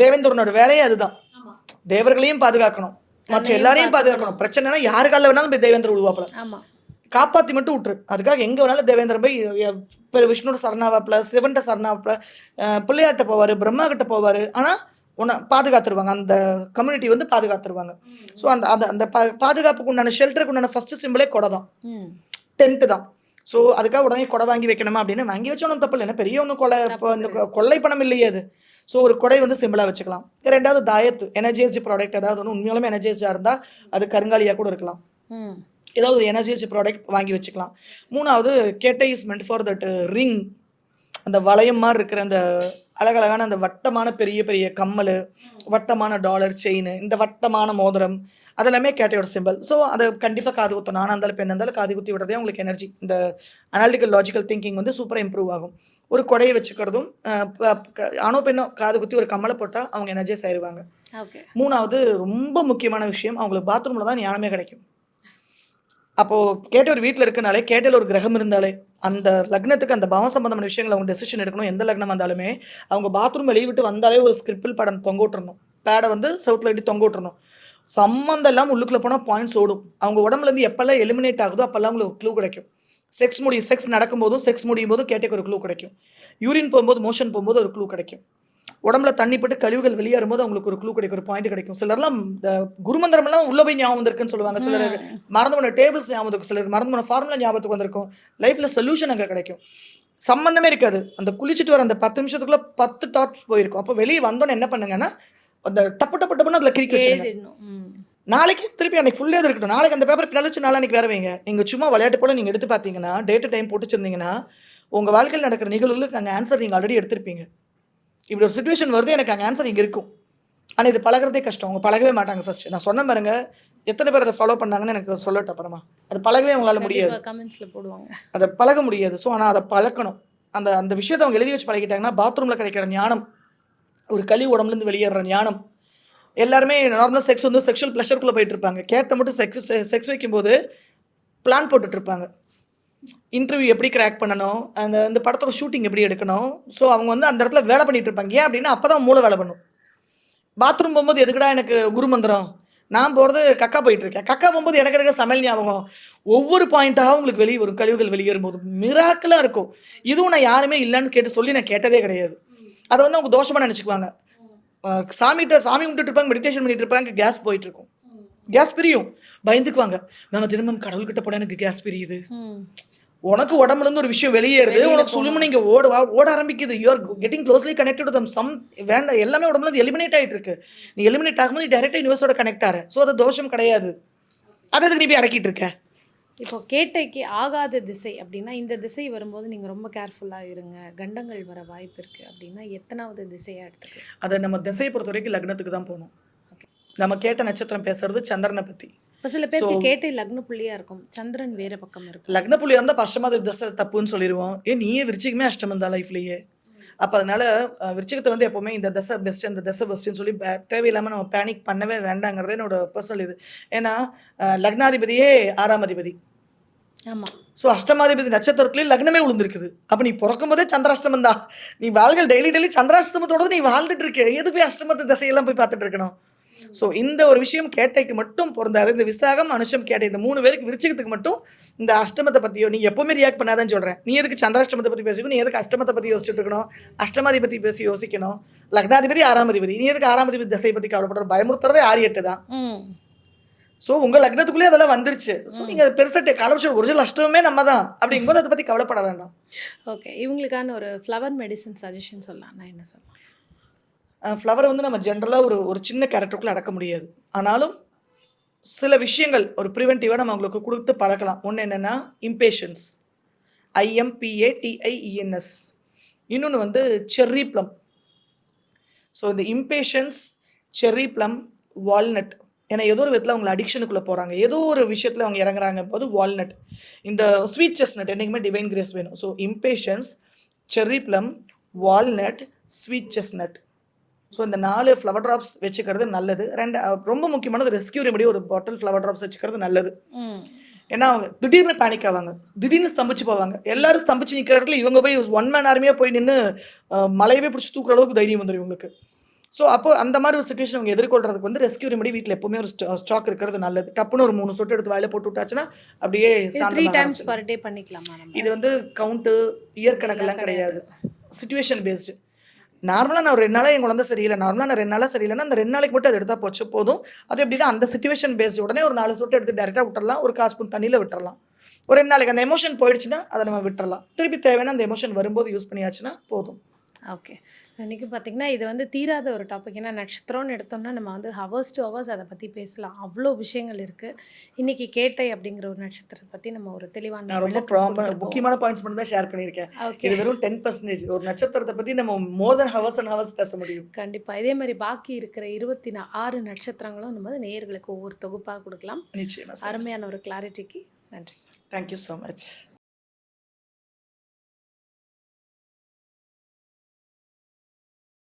தேவேந்திரனோட வேலையே அதுதான். தேவர்களையும் பாதுகாக்கணும். மற்ற எல்லாரையும் பாதுகாக்கணும். பிரச்சனைனா யாரு காலில் வேணாலும் போய் தேவேந்திர ஆமாம் காப்பாற்றி மட்டும் விட்டுரு. அதுக்காக எங்கே வேணாலும் தேவேந்திரன் போய் இப்போ விஷ்ணுவோட சரணாவாப்பில் சிவன்ட்ட சரணாவாப்பில் பிள்ளையார்ட்ட போவார் பிரம்மா கிட்ட போவார். ஆனால் உன்னை பாதுகாத்துருவாங்க. அந்த கம்யூனிட்டி வந்து பாதுகாத்துருவாங்க. ஸோ அந்த அந்த அந்த பாதுகாப்புக்கு உண்டான ஷெல்டருக்கு உண்டான ஃபர்ஸ்ட் சிம்பிளே கொடை தான் டென்ட்டு தான். ஸோ அதுக்காக உடனே கொடை வாங்கி வைக்கணுமா அப்படின்னு? வாங்கி வச்ச ஒன்றும் தப்பு இல்லை. பெரிய ஒன்றும் கொலை இப்போ கொள்ளை பணம் இல்லையே அது. ஸோ ஒரு கொடை வந்து சிம்பிளாக வச்சுக்கலாம். ரெண்டாவது தாயத்து எனர்ஜைஸ்டு ப்ராடக்ட் ஏதாவது ஒன்று உண்மையாலுமே எனர்ஜைஸ்டாக இருந்தால் அது கருங்காலியாக கூட இருக்கலாம். ஏதாவது ஒரு எனர்ஜிஸ் ப்ராடக்ட் வாங்கி வச்சுக்கலாம். மூணாவது கேட்டை is meant for that ring அந்த வளையம் மாதிரி இருக்கிற அந்த அழகழகான அந்த வட்டமான பெரிய பெரிய கம்மல் வட்டமான டாலர் செயின் இந்த வட்டமான மோதிரம் அதெல்லாமே கேட்டையோட சிம்பிள் ஸோ அதை கண்டிப்பாக காது குத்தும். நானாக இருந்தாலும் பெண்ணாக இருந்தாலும் காது குத்தி விடுறதே உங்களுக்கு எனர்ஜி இந்த அனாலிட்டிக்கல் லாஜிக்கல் திங்கிங் வந்து சூப்பராக இம்ப்ரூவ் ஆகும். ஒரு கொடையை வச்சுக்கிறதும் ஆணோ பெண்ணோ காது குத்தி ஒரு கம்மலை போட்டால் அவங்க எனர்ஜியஸ் ஆயிடுவாங்க ஓகே மூணாவது ரொம்ப முக்கியமான விஷயம் அவங்களுக்கு பாத்ரூமில் தான் ஞானமே கிடைக்கும். அப்போது கேட்ட ஒரு வீட்டில் இருக்கனாலே கேட்டல ஒரு கிரகம் இருந்தாலே அந்த லக்னத்துக்கு அந்த பாவம் சம்பந்தமான விஷயங்கள் அவங்க டெசிஷன் எடுக்கணும். எந்த லக்னம் வந்தாலுமே அவங்க பாத்ரூம் வெளியே விட்டு வந்தாலே ஒரு ஸ்கிரிப்பிள் படம் தொங்க விட்டுறணும் பேடை வந்து செவுத்துல எட்டி தொங்க விட்டுறணும் சம்மந்தம் இல்லாமல் உள்ளுக்குள்ளே போனால் பாயிண்ட்ஸ் ஓடும். அவங்க உடம்புலேருந்து எப்போல்லாம் எலிமினேட் ஆகுதோ அப்போல்லாம் அவங்களுக்கு ஒரு க்ளூ கிடைக்கும். செக்ஸ் முடியும். செக்ஸ் நடக்கும்போதும் செக்ஸ் முடியும் போதும் கேட்டக்கு ஒரு க்ளூ கிடைக்கும். யூரின் போகும்போது மோஷன் போகும்போது ஒரு க்ளூ கிடைக்கும். உடம்புல தண்ணி பட்டு கழிவுகள் வெளியேறும் போது அவங்களுக்கு ஒரு க்ளூ கிடைக்கும் ஒரு பாயிண்ட் கிடைக்கும். சிலர்லாம் இந்த குருமந்திரம் எல்லாம் உள்ள போய் ஞாபகம் வந்திருக்குன்னு சொல்லுவாங்க. சிலர் மறந்து போன டேபிள்ஸ் ஞாபகம் இருக்கும் சிலர் மறந்து போன ஃபார்முலா ஞாபகத்துக்கு வந்திருக்கும். லைஃப்ல சொல்யூஷன் அங்கே கிடைக்கும். சம்பந்தமே இருக்காது. அந்த குளிச்சுட்டு வர அந்த பத்து நிமிஷத்துக்குள்ள பத்து டாட்ஸ் போயிருக்கும். அப்போ வெளியே வந்தோன்னே என்ன பண்ணுங்கன்னா அந்த டப்பு டப்பு டப்புன்னு அதில் கிரிக்கி வச்சுருங்க. எழுதிடணும் ம். நாளைக்கு திருப்பி அன்னைக்கு ஃபுல்லே இருக்கட்டும். நாளைக்கு அந்த பேப்பர் பின்னாடி வச்சு நாளைக்கு வேற வைங்க. நீங்கள் சும்மா விளையாட்டு போல நீங்கள் எடுத்து பார்த்தீங்கன்னா டேட்டு டைம் போட்டு வச்சிருந்தீங்கன்னா உங்கள் வாழ்க்கையில் நடக்கிற நிகழ்வுகளுக்கு அங்கே ஆன்சர் நீங்கள் ஆல்ரெடி எடுத்திருப்பீங்க. இப்படி ஒரு சுச்சுவேஷன் வருது எனக்கு அங்கே ஆன்சர் இங்கே இருக்கும். ஆனால் இது பழகுறதே கஷ்டம். அவங்க பழகவே மாட்டாங்க ஃபர்ஸ்ட் நான் சொன்ன பாருங்க எத்தனை பேர் அதை ஃபாலோ பண்ணாங்கன்னு எனக்கு சொல்லட்டும் அப்புறமா. அது பழகவே அவங்களால முடியாது. கமெண்ட்ஸ்ல போடுவாங்க. அதை பழக முடியாது. ஸோ ஆனால் அதை பழக்கணும். அந்த அந்த விஷயத்தை அவங்க எழுதி வச்சு பழகிட்டாங்கன்னா பாத்ரூமில் கிடைக்கிற ஞானம் ஒரு களி உடம்புலேருந்து வெளியேற ஞானம் எல்லாருமே நார்மலாக செக்ஸ் வந்து செக்ஷுவல் ப்ளஷருக்குள்ளே போயிட்டு இருப்பாங்க. கேட்ட மட்டும் செக்ஸ் செக்ஸ் வைக்கும்போது பிளான் போட்டுட்டு இருப்பாங்க. இன்டர்வியூ எப்படி கிராக் பண்ணணும்? அந்த அந்த படத்தோட ஷூட்டிங் எப்படி எடுக்கணும்? ஸோ அவங்க வந்து அந்த இடத்துல வேலை பண்ணிட்டு இருப்பாங்க. ஏன் அப்படின்னா அப்போ தான் மூளை வேலை பண்ணும். பாத்ரூம் போகும்போது எதுக்குடா எனக்கு குருமந்திரம் நான் போகிறது கக்கா போயிட்டு இருக்கேன். கக்கா போகும்போது எனக்கு இருக்க சமையல் ஞாபகம்? ஒவ்வொரு பாயிண்ட்டாக உங்களுக்கு வெளியே வரும் கழிவுகள் வெளியேறும் போது மிராக்கலாக இருக்கும். இதுவும் நான் யாருமே இல்லைன்னு கேட்டு சொல்லி நான் கேட்டதே கிடையாது. அதை வந்து அவங்க தோஷமாக நினச்சிக்குவாங்க. சாமிகிட்ட சாமி கும்பிட்டுட்டு இருப்பாங்க மெடிடேஷன் பண்ணிட்டு இருப்பாங்க கேஸ் போயிட்டு இருக்கும். கேஸ் பிரியும். பயந்துக்குவாங்க. நம்ம தினமும் கடவுள்கிட்ட போட எனக்கு கேஸ் பிரியுது. உனக்கு உடம்புல இருந்து ஒரு விஷயம் வெளியேறுது உனக்கு சுழுமு நீங்க ஓட ஓட ஆரம்பிக்குது. You are getting closely connected them some வேண்டாம் எல்லாமே உடம்புல இருந்து எலிமினேட் ஆயிட்டு இருக்கு நீ எலிமினேட் ஆகும்போது நீ டேரக்டா யூனிவர்ஸோட கனெக்ட் ஆற. ஸோ அது தோஷம் கிடையாது. அதை எதுக்கு நீ போய் அடக்கிட்டு இருக்க? இப்போ கேட்டைக்கு ஆகாத திசை அப்படின்னா இந்த திசை வரும்போது நீங்க ரொம்ப கேர்ஃபுல்லா இருங்க. கண்டங்கள் வர வாய்ப்பு இருக்கு அப்படின்னா எத்தனாவது திசையா எடுத்துக்கலாம்? அதை நம்ம திசையை பொறுத்த வரைக்கும் லக்னத்துக்கு தான் போகணும். நம்ம கேட்ட நட்சத்திரம் பேசுறது சந்திரனை பத்தி. இப்போ சில பேருக்கு கேட்டை லக்ன புள்ளியா இருக்கும். சந்திரன் வேற பக்கம் இருக்கும். லக்ன புள்ளி இருந்தால் அஷ்டமாதி தசை தப்புன்னு சொல்லிடுவோம் ஏன் நீயே விருச்சிகமே அஷ்டமம் தான் லைஃப்லேயே அப்போ அதனால விருச்சிகத்தை வந்து எப்போவுமே இந்த தசை பெஸ்ட் இந்த தசை பெஸ்ட்டுன்னு சொல்லி பே- தேவையில்லாம நம்ம பேனிக் பண்ணவே வேண்டாங்கிறது என்னோட பர்சனல் இது. ஏன்னா லக்னாதிபதியே ஆறாம் அதிபதி. ஆமா. ஸோ அஷ்டமாதிபதி நட்சத்திரத்துலேயே லக்னமே விழுந்திருக்குது அப்போ நீ பிறக்கும் போதே சந்திராஷ்டமம் தான். நீ வாழ்கள் டெய்லி டெய்லி சந்திராஷ்டமத்தோட நீ வாழ்ந்துட்டு இருக்க. எது போய் அஷ்டமத்து தசையெல்லாம் போய் பார்த்துட்டு இருக்கணும்? ஸோ இந்த ஒரு விஷயம் கேட்டைக்கு மட்டும் பொருந்தாது. இந்த விசாகம் அனுஷம் கேட்டை இந்த மூணு பேருக்கு விருச்சிகத்துக்கு மட்டும் இந்த அஷ்டமத்தை பற்றியோ நீ எப்பவுமே ரியாக்ட் பண்ணாதான் சொல்கிறேன் நீ எதுக்கு சந்திராஷ்டமத்தை பற்றி பேசிக்கணும்? நீ எதுக்கு அஷ்டமத்தை பற்றி யோசிச்சுட்டு இருக்கணும் அஷ்டமாதி பற்றி பேசி யோசிக்கணும். லக்னாதிபதி ஆறாம் அதிபதி நீ எதுக்கு ஆறாம் அதிபதி தசையை பற்றி கவலைப்படுற? பயமுறுத்துறதே ஆறு எட்டு தான். ஸோ உங்கள் லக்னத்துக்குள்ளே அதெல்லாம் வந்துருச்சு. ஸோ நீங்கள் பெருசாக காலபட்சம் ஒரிஜினல் அஷ்டமே நம்ம தான். அப்படிங்கும்போது அதை பற்றி கவலைப்பட வேண்டாம். ஓகே இவங்களுக்கான ஒரு ஃப்ளவர் மெடிசன் சஜஷன் சொல்லலாம். நான் என்ன சொல்லலாம் ஃப்ளவர் வந்து நம்ம ஜென்ரலாக ஒரு ஒரு சின்ன கேரக்டருக்குள்ளே அடக்க முடியாது. ஆனாலும் சில விஷயங்கள் ஒரு ப்ரிவென்டிவாக நம்ம அவங்களுக்கு கொடுத்து பழக்கலாம் ஒன்று என்னென்னா இம்பேஷன்ஸ் ஐஎம்பிஏடிஐஇஎன்எஸ் இன்னொன்று வந்து செர்ரி ப்ளம் ஸோ இந்த இம்பேஷன்ஸ் செர்ரி ப்ளம் வால்நட் ஏன்னா ஏதோ ஒரு விதத்தில் அவங்க அடிக்ஷனுக்குள்ளே போகிறாங்க ஏதோ ஒரு விஷயத்தில் அவங்க இறங்குறாங்க போது வால்நட் இந்த ஸ்வீட் செஸ்னட் என்றைக்குமே டிவைன் கிரேஸ் வேணும். So impatiens cherry plum walnut sweet chestnut so இந்த நாலு ஃப்ளவர் ட்ராப்ஸ் வச்சுக்கிறது நல்லது. ரெண்டு ரொம்ப முக்கியமானது ரெஸ்கியூ ரெமடி ஒரு பாட்டில் ஃப்ளவர் ட்ராப்ஸ் வச்சுக்கிறது நல்லது. ஏன்னா அவங்க திடீர்னு பேனிக் ஆவாங்க. திடீர்னு ஸ்தம்பிச்சு போவாங்க. எல்லாரும் ஸ்தம்பிச்சு நிற்கிற இடத்துல இவங்க போய் ஒன் மேன் ஆர்மியாக போய் நின்று மலையவே பிடிச்சி தூக்குற அளவுக்கு தைரியம் வந்துடும் இவங்களுக்கு. ஸோ அப்போ அந்த மாதிரி ஒரு சுச்சுவேஷன் அவங்க எதிர்கொள்றதுக்கு வந்து ரெஸ்கியூ ரெமடி வீட்டில் எப்பவுமே ஒரு ஸ்டாக் இருக்கிறது நல்லது. டப்புன்னு ஒரு மூணு சொட்டு எடுத்து வாயில போட்டு விட்டாச்சுன்னா அப்படியே இது வந்து கவுண்ட்டு இயர் கணக்கெல்லாம் கிடையாது. சுச்சுவேஷன் பேஸ்டு நார்மலாக நான் ஒரு ரெண்டு நாளாக என் குழந்தை சரியில்லை. நார்மலாக நான் ரெண்டு நாளாக சரியில்லைன்னா அந்த ரெண்டு நாளைக்கு மட்டும் அது எடுத்தால் போச்சு. போதும். அது எப்படின்னா அந்த சுச்சுவேஷன் பேஸ்ட் உடனே ஒரு நாலு சொட்டு எடுத்து டேரெக்டாக விட்டுறலாம். ஒரு காசு ஸ்பூன் தண்ணியில் விட்டுறலாம். ஒரு ரெண்டு நாளைக்கு அந்த எமோஷன் போயிடுச்சுன்னா அதை நம்ம விட்டுறலாம். திருப்பி தேவைன்னா அந்த எமோஷன் வரும்போது யூஸ் பண்ணியாச்சுன்னா போதும். ஓகே இன்றைக்கி பார்த்திங்கன்னா இது வந்து தீராத ஒரு டாபிக் ஏன்னா நட்சத்திரம்னு எடுத்தோம்னா நம்ம வந்து ஹவர்ஸ் டு ஹவர்ஸ் அதை பற்றி பேசலாம். அவ்வளோ விஷயங்கள் இருக்குது இன்றைக்கி கேட்டை அப்படிங்கிற ஒரு நட்சத்திரத்தை பற்றி நம்ம ஒரு தெளிவான ரொம்ப. முக்கியமான பாயிண்ட்ஸ் மட்டும் தான் ஷேர் பண்ணியிருக்கேன். ஓகே இது வெறும் டென் பர்சன்டேஜ் ஒரு நட்சத்திரத்தை பத்தி நம்ம more than hours and hours பேச முடியும். கண்டிப்பாக இதே மாதிரி பாக்கி இருக்கிற இருபத்தி ஆறு நட்சத்திரங்களும் நம்ம வந்து நேயர்களுக்கு ஒவ்வொரு தொகுப்பாக கொடுக்கலாம். நிச்சயமா சார். அருமையான ஒரு கிளாரிட்டிக்கு நன்றி. Thank you so much